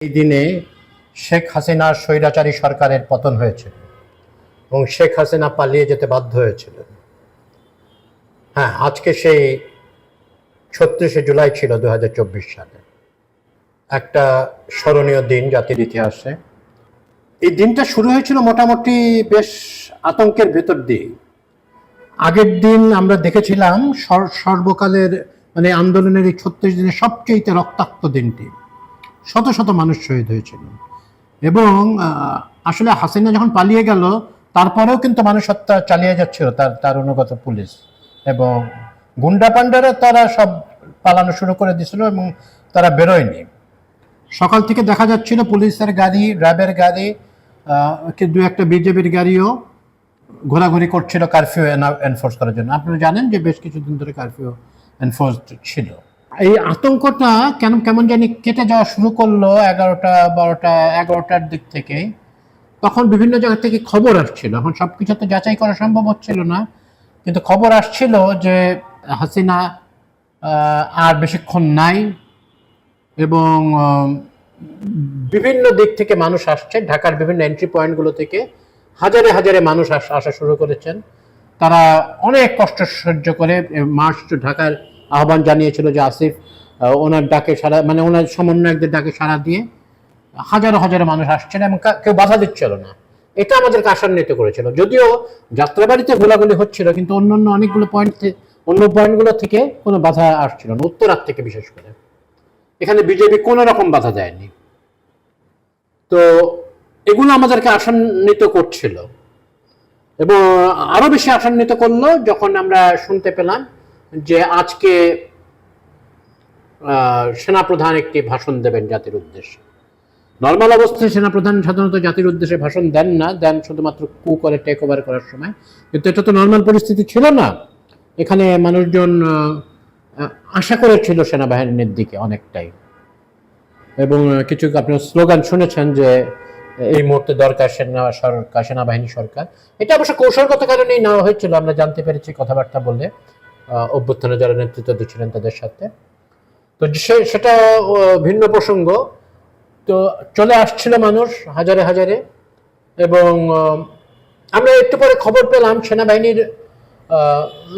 এই দিনে শেখ হাসিনার স্বৈরাচারী সরকারের পতন হয়েছিল এবং শেখ হাসিনা পালিয়ে যেতে বাধ্য হয়েছিলেন হ্যাঁ আজকে সেই ছত্রিশে জুলাই ছিল দুই হাজার চব্বিশ সালে। একটা স্মরণীয় দিন জাতির ইতিহাসে। এই দিনটা শুরু হয়েছিল মোটামুটি বেশ আতঙ্কের ভেতর দিয়ে। আগের দিন আমরা দেখেছিলাম সর্বকালের মানে আন্দোলনের এই ছত্রিশ দিনের সবচেয়ে রক্তাক্ত দিনটি। শত শত মানুষ শহীদ হয়েছিল। এবং আসলে হাসিনা যখন পালিয়ে গেল, তারপরেও কিন্তু মানুষ হত্যা চালিয়ে যাচ্ছিল তার তার অনুগত পুলিশ। এবং গুন্ডা পান্ডারা তারা সব পালানো শুরু করে দিয়েছিল এবং তারা বেরোয়নি। সকাল থেকে দেখা যাচ্ছিল পুলিশের গাড়ি, র্যাবের গাড়ি দু একটা বিজেপির গাড়িও ঘোরাঘুরি করছিল, কারফিউ এনফোর্স করার জন্য। আপনারা জানেন যে বেশ কিছুদিন ধরে কারফিউ এনফোর্স ছিল। এই আতঙ্কটা কেন, কেমন জানি কেটে যাওয়া শুরু করল এগারোটা, বারোটা, এগারোটার দিক থেকে। তখন বিভিন্ন জায়গা থেকে খবর আসছিল। এখন সব কিছু তো যাচাই করা সম্ভব হচ্ছিল না। কিন্তু খবর আসছিল যে হাসিনা আর বেশিক্ষণ নাই এবং বিভিন্ন দিক থেকে মানুষ আসছে। ঢাকার বিভিন্ন এন্ট্রি পয়েন্টগুলো থেকে হাজারে হাজারে মানুষ আসা শুরু করেছেন। তারা অনেক কষ্ট সহ্য করে। মার্চ টু ঢাকার আহ্বান জানিয়েছিল যে আসিফ ওনার ডাকে সারা মানে ওনার সমন্বয়কদের ডাকে সারা দিয়ে হাজারো হাজারো মানুষ আসছেন এবং কেউ বাধা দিচ্ছিল না। এটা আমাদেরকে আশান্বিত করেছিল। যদিও যাত্রাবাড়িতে গোলাগুলি হচ্ছিল, কিন্তু অন্যান্য অনেকগুলো পয়েন্ট অন্য পয়েন্টগুলো থেকে কোনো বাধা আসছিল না, উত্তরার থেকে বিশেষ করে। এখানে বিজেপি কোনো রকম বাধা দেয়নি। তো এগুলো আমাদেরকে আশান্বিত করছিল। এবং আরও বেশি আশান্বিত করল যখন আমরা শুনতে পেলাম যে আজকে সেনাপ্রধান একটি ভাষণ দেবেন জাতির উদ্দেশ্যে। নর্মাল অবস্থায় সেনাপ্রধান সাধারণত জাতির উদ্দেশ্যে ভাষণ দেন না, দেন শুধুমাত্র কু করে, টেক ওভার করার সময়। কিন্তু এটা তো নর্মাল পরিস্থিতি ছিল না। এখানে মানুষজন আশা করেছিল সেনাবাহিনীর দিকে অনেকটাই। এবং কিছু আপনার স্লোগান শুনেছেন যে, এই মুহূর্তে দরকার সেনা, সরকার, সেনাবাহিনী সরকার। এটা অবশ্য কৌশলগত কারণেই নেওয়া হয়েছিল, আমরা জানতে পেরেছি কথাবার্তা বলে। অভ্যুত্থানে যারা নেতৃত্ব দিচ্ছিলেন তাদের সাথে। তো সেটা ভিন্ন প্রসঙ্গ। তো চলে আসছিল মানুষ হাজারে হাজারে এবং আমরা একটু পরে খবর পেলাম সেনাবাহিনীর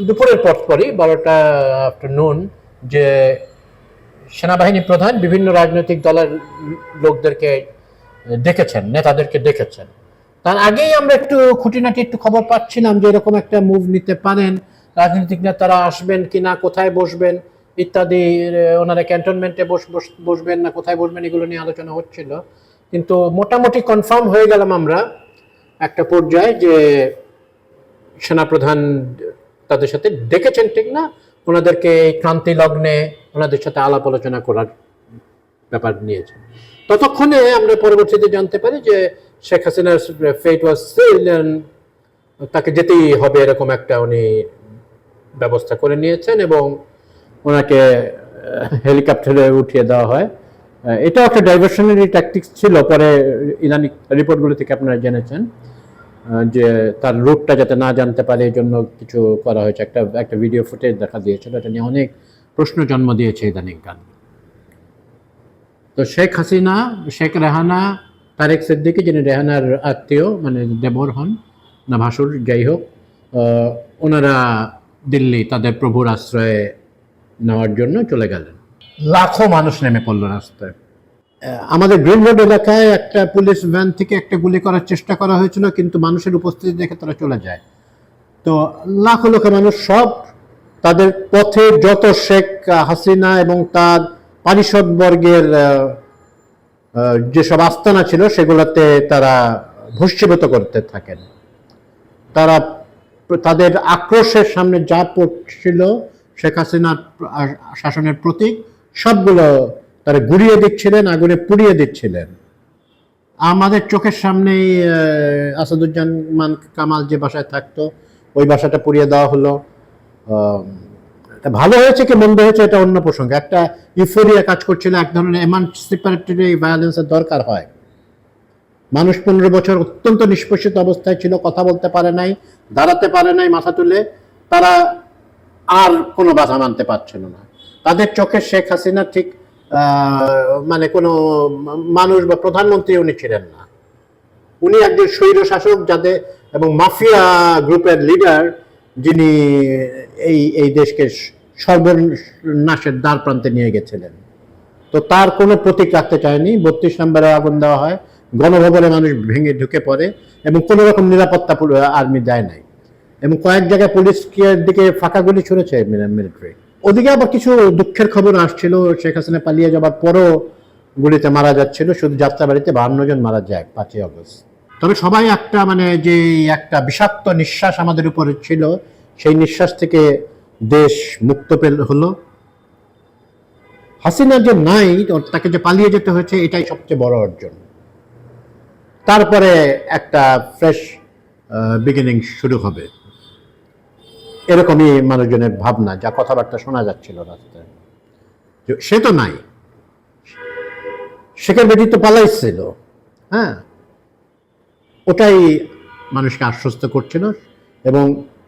দুপুরের পর পরই, বারোটা আফটারনুন, যে সেনাবাহিনী প্রধান বিভিন্ন রাজনৈতিক দলের লোকদেরকে দেখেছেন, নেতাদেরকে দেখেছেন। তার আগেই আমরা একটু খুঁটিনাটি একটু খবর পাচ্ছিলাম যে এরকম একটা মুভ নিতে পারেন। রাজনৈতিক নেতারা আসবেন কি না, কোথায় বসবেন ইত্যাদি ওনারা ক্যান্টনমেন্টে বস, বস- বসবেন না কোথায় বসবেন এগুলো নিয়ে আলোচনা হচ্ছিল। কিন্তু মোটামুটি কনফার্ম হয়ে গেলাম আমরা একটা পর্যায়ে যে সেনাপ্রধান তাদের সাথে ডেকেছেন ঠিক না? ওনাদেরকে ক্রান্তি লগ্নে ওনাদের সাথে আলাপ আলোচনা করার ব্যাপার নিয়েছেন ততক্ষণে আমরা পরবর্তীতে জানতে পারি যে শেখ হাসিনার ফেট ওয়াজ সিল তাকে যেতেই হবে এরকম একটা উনি ব্যবস্থা করে নিয়েছেন এবং ওনাকে হেলিকপ্টারে উঠিয়ে দেওয়া হয়। এটাও একটা ডাইভার্সনারি ট্যাকটিক্স ছিল, পরে ইরানি রিপোর্টগুলো থেকে আপনারা জেনেছেন যে তার রুটটা যাতে না জানতে পারে এই জন্য কিছু করা হয়েছে। একটা একটা ভিডিও ফুটেজ দেখা দিয়েছিল, এটা নিয়ে অনেক প্রশ্ন জন্ম দিয়েছে ইদানিং গান তো শেখ হাসিনা, শেখ রেহানা, তারেক সিদ্দিকি, যিনি রেহানার আত্মীয় মানে দেবর হন, না ভাসুর, যাই হোক ওনারা দিল্লি তাদের প্রভুর আশ্রয়ে নেওয়ার জন্য চলে গেলেন। লাখো মানুষ নেমে পড়ল রাস্তায়। আমাদের গ্রিন রোড এলাকায় একটা পুলিশ ভ্যান থেকে একটা গুলি করার চেষ্টা করা হয়েছিল, কিন্তু মানুষের উপস্থিতি দেখে তারা চলে যায়। তো লাখো লাখো মানুষ সব তাদের পথে যত শেখ হাসিনা এবং তার পারিষদ বর্গের যেসব আস্তানা ছিল, সেগুলোতে তারা ভস্মীভূত করতে থাকেন। তারা তাদের আক্রোশের সামনে যা পড়ছিল শেখ হাসিনার শাসনের প্রতীক, সবগুলো তারা গুড়িয়ে দিচ্ছিলেন, আগুনে পুড়িয়ে দিচ্ছিলেন। আমাদের চোখের সামনেই আসাদুজ্জামান কামাল যে বাসায় থাকতো, ওই বাসাটা পুড়িয়ে দেওয়া হলো। ভালো হয়েছে কি মন্দ হয়েছে এটা অন্য প্রসঙ্গে। একটা ইউফোরিয়া কাজ করছিল, এক ধরনের এমানসিপারেটরি ভায়োলেন্সের দরকার হয়। মানুষ পনেরো বছর অত্যন্ত নিষ্পেষিত অবস্থায় ছিল, কথা বলতে পারে নাই, দাঁড়াতে পারে নাই মাথা তুলে, তারা আর কোনো বাধা মানতে পারছিল না। তাদের চোখে শেখ হাসিনা ঠিক মানে কোনো মানুষ বা প্রধানমন্ত্রী উনি ছিলেন না। উনি একজন স্বৈর শাসক যাতে এবং মাফিয়া গ্রুপের লিডার যিনি এই এই দেশকে সর্বনাশের দ্বার প্রান্তে নিয়ে গেছিলেন। তো তার কোনো প্রতীক রাখতে চায়নি। বত্রিশ নম্বরে আগুন দেওয়া হয়। গণভবনে মানুষ ভেঙে ঢুকে পড়ে এবং কোনো রকম নিরাপত্তা আর্মি দেয় নাই। এবং কয়েক জায়গায় পুলিশকে দিকে ফাঁকা গুলি ছুড়েছে মিলিটারি ওদিকে আবার কিছু দুঃখের খবর আসছিল, শেখ হাসিনা পালিয়ে যাবার পরও গুলিতে মারা যাচ্ছিল। শুধু যাত্রাবাড়িতে বাহান্ন জন মারা যায় পাঁচই আগস্ট। তবে সবাই একটা মানে যে একটা বিষাক্ত নিঃশ্বাস আমাদের উপরে ছিল, সেই নিঃশ্বাস থেকে দেশ মুক্ত পেল হলো। হাসিনা যে নাই, তাকে যে পালিয়ে যেতে হয়েছে, এটাই সবচেয়ে বড় অর্জন। তারপরে একটা ফ্রেশ বিগিনিং শুরু হবে। এরকমই মানুষজনের ভাবনা, যা কথাবার্তা শোনা যাচ্ছিল রাস্তায়। সে তো নাই। শেখের বেটি তো পালাইছিল। হ্যাঁ। ওটাই মানুষকে আশ্বস্ত করছিল এবং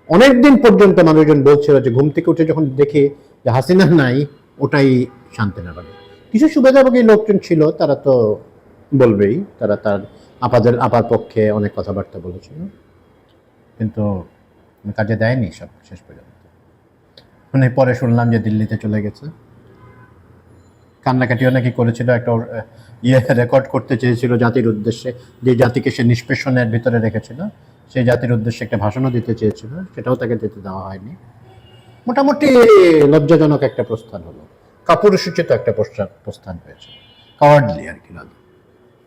অনেক দিন পর্যন্ত মানুষজন বলছিল যে ঘুম থেকে উঠে যখন দেখি যে হাসিনা নাই, ওটাই শান্তি না কিছু সুবিধাভোগী লোকজন ছিল, তারা তো বলবেই, তারা তার আপাদের, আপার পক্ষে অনেক কথাবার্তা বলেছিল। কিন্তু কাজে দেয়নি সব শেষ পর্যন্ত। মানে পরে শুনলাম যে দিল্লিতে চলে গেছে। কান্নাকাটিও নাকি করেছিল, একটা ইয়ে রেকর্ড করতে চেয়েছিল জাতির উদ্দেশ্যে, যে জাতিকে সে নিষ্পেষণের ভিতরে রেখেছিল, সেই জাতির উদ্দেশ্যে একটা ভাষণও দিতে চেয়েছিল, সেটাও তাকে দিতে দেওয়া হয়নি। মোটামুটি লজ্জাজনক একটা প্রস্থান হলো। কাপুরুষোচিত একটা প্রস্থান প্রস্থান হয়েছে। কাওয়ার্ডলি আর কি, রাজা।